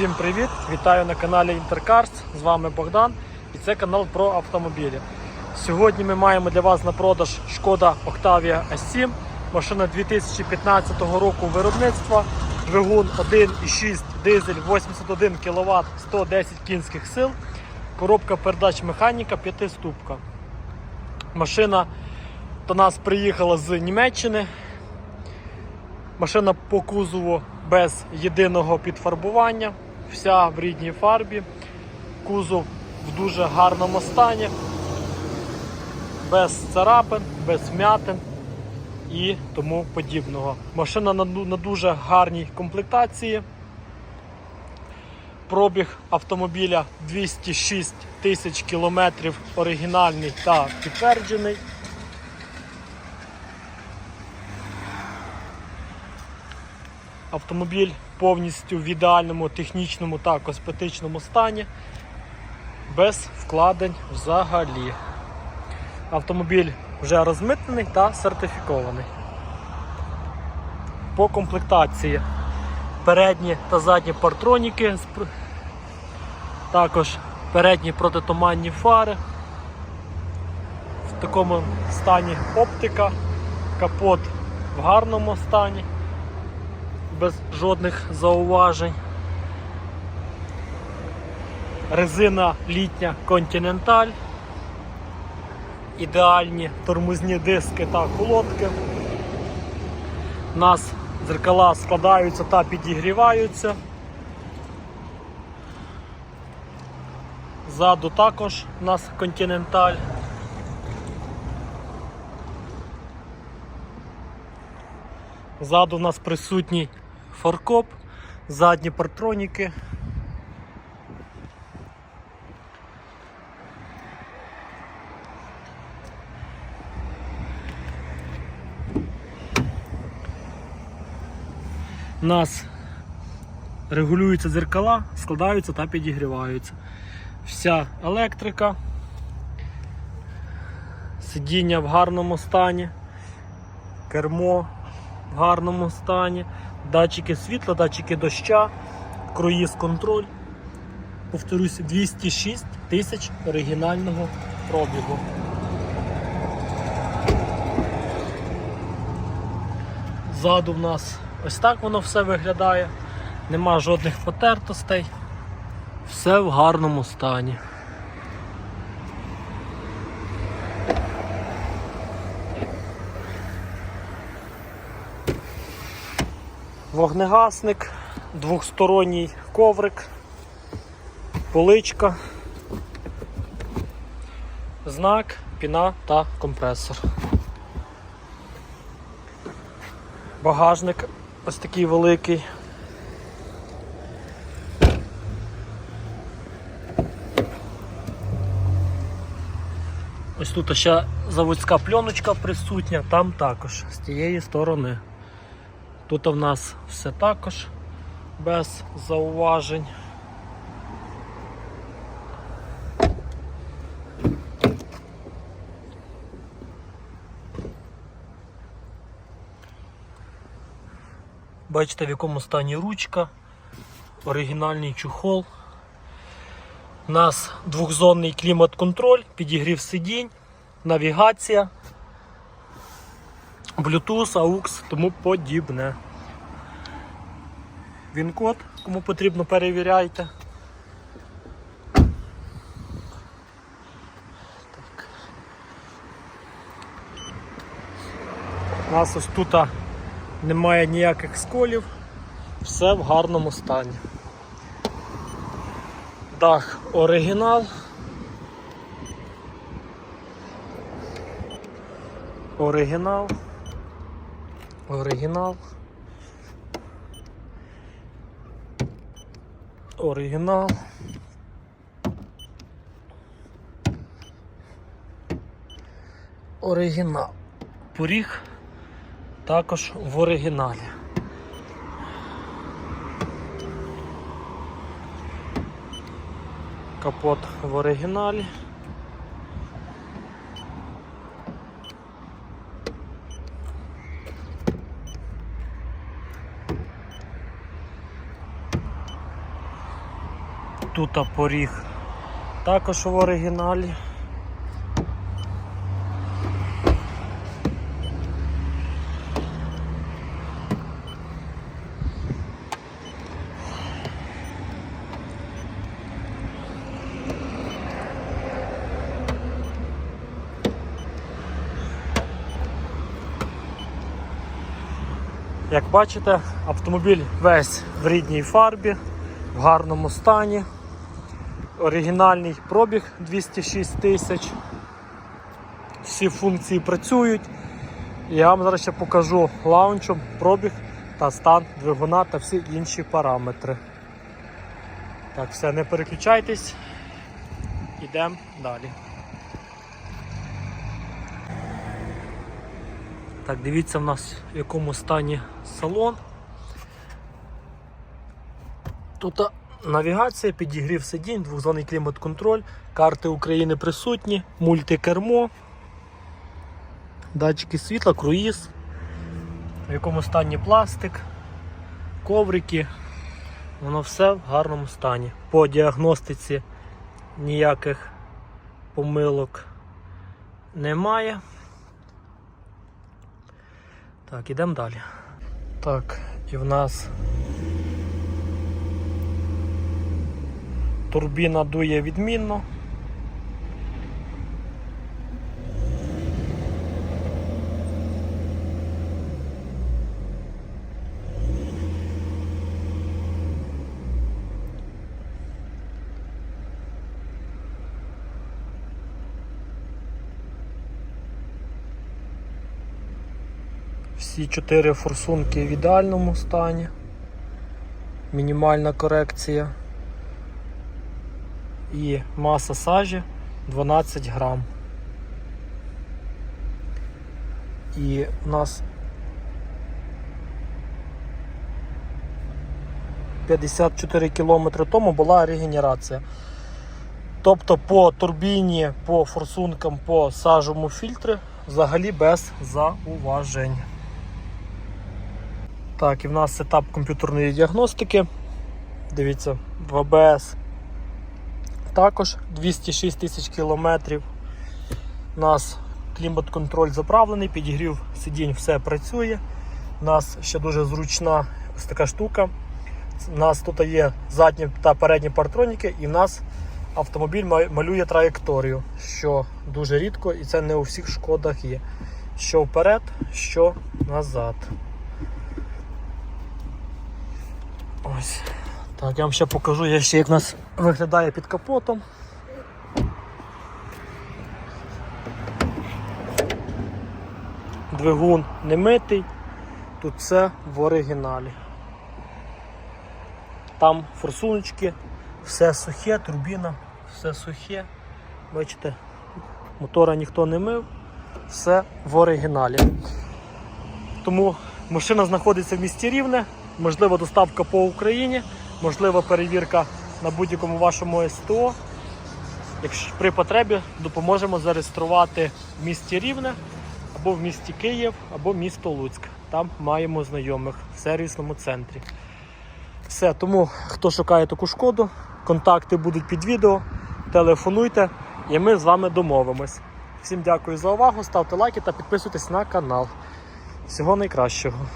Всім привіт! Вітаю на каналі Інтеркарс. З вами Богдан і це канал про автомобілі. Сьогодні ми маємо для вас на продаж шкода Octavia S7. Машина 2015 року виробництва. Двигун 1,6 дизель 81 кВт 110 кінських сил. Коробка передач механіка 5 ступка. Машина до нас приїхала з Німеччини. Машина по кузову без єдиного підфарбування, вся в рідній фарбі. Кузов в дуже гарному стані, без царапин, без вмятин і тому подібного. Машина на, на дуже гарній комплектації. Пробіг автомобіля 206 тисяч кілометрів оригінальний та підтверджений. Автомобіль повністю в ідеальному технічному та косметичному стані, без вкладень взагалі. Автомобіль вже розмитнений та сертифікований. По комплектації передні та задні партроніки, також передні протитуманні фари. В такому стані оптика, капот в гарному стані без жодних зауважень. Резина літня Continental. Ідеальні тормозні диски та колодки. У нас дзеркала складаються та підігріваються. Ззаду також у нас Continental. Ззаду у нас присутній форкоп, задні партроніки. У нас регулюються дзеркала, складаються та підігріваються. Вся електрика, сидіння в гарному стані, кермо в гарному стані, датчики світла, датчики доща, круїз контроль. Повторюсь, 206 тисяч оригінального пробігу. Ззаду в нас ось так воно все виглядає. Нема жодних потертостей. Все в гарному стані. Вогнегасник, двохсторонній коврик, поличка, знак, піна та компресор. Багажник ось такий великий. Ось тут ще заводська пленочка присутня, там також з тієї сторони. Тут в нас все також без зауважень. Бачите, в якому стані ручка, оригінальний чухол. У нас двохзонний клімат-контроль, підігрів сидінь, навігація. Bluetooth, AUX, тому подібне. Він код, кому потрібно, перевіряйте. Так. У нас ось тут немає ніяких сколів, все в гарному стані. Дах оригінал. Оригінал. Оригінал. Оригінал. Оригінал. Поріг також в оригіналі. Капот в оригіналі. Тут поріг також в оригіналі. Як бачите, автомобіль весь в рідній фарбі, в гарному стані. Оригінальний пробіг 206 тисяч. Всі функції працюють. Я вам зараз ще покажу лаунчом пробіг та стан двигуна та всі інші параметри. Так, все, не переключайтесь. Йдемо далі. Так, дивіться в нас в якому стані салон. Тут навігація, підігрів сидінь, двохзонний клімат-контроль, карти України присутні, мультикермо, датчики світла, круїз, в якому стані пластик, коврики. Воно все в гарному стані. По діагностиці ніяких помилок немає. Так, ідемо далі. Так, і в нас турбіна дує відмінно. Всі чотири форсунки в ідеальному стані. Мінімальна корекція. І маса сажі 12 грам. І у нас 54 кілометри тому була регенерація. Тобто по турбіні, по форсункам, по сажовому фільтрі взагалі без зауважень. Так, і в нас етап комп'ютерної діагностики. Дивіться, в АБС також 206 тисяч кілометрів. У нас клімат-контроль заправлений, підігрів сидінь, все працює. У нас ще дуже зручна ось така штука. У нас тут є задні та передні партроніки, і в нас автомобіль малює траєкторію, що дуже рідко і це не у всіх шкодах є. Що вперед, що назад. Ось. Так, я вам ще покажу, я ще як нас виглядає під капотом. Двигун не митий, тут все в оригіналі. Там форсуночки, все сухе, турбіна, все сухе. Бачите, мотора ніхто не мив, все в оригіналі. Тому машина знаходиться в місті Рівне, можливо доставка по Україні, можлива перевірка на будь-якому вашому СТО. Якщо при потребі допоможемо зареєструвати в місті Рівне або в місті Київ, або місто Луцьк. Там маємо знайомих в сервісному центрі. Все, тому хто шукає таку шкоду, контакти будуть під відео, телефонуйте і ми з вами домовимось. Всім дякую за увагу, ставте лайки та підписуйтесь на канал. Всього найкращого.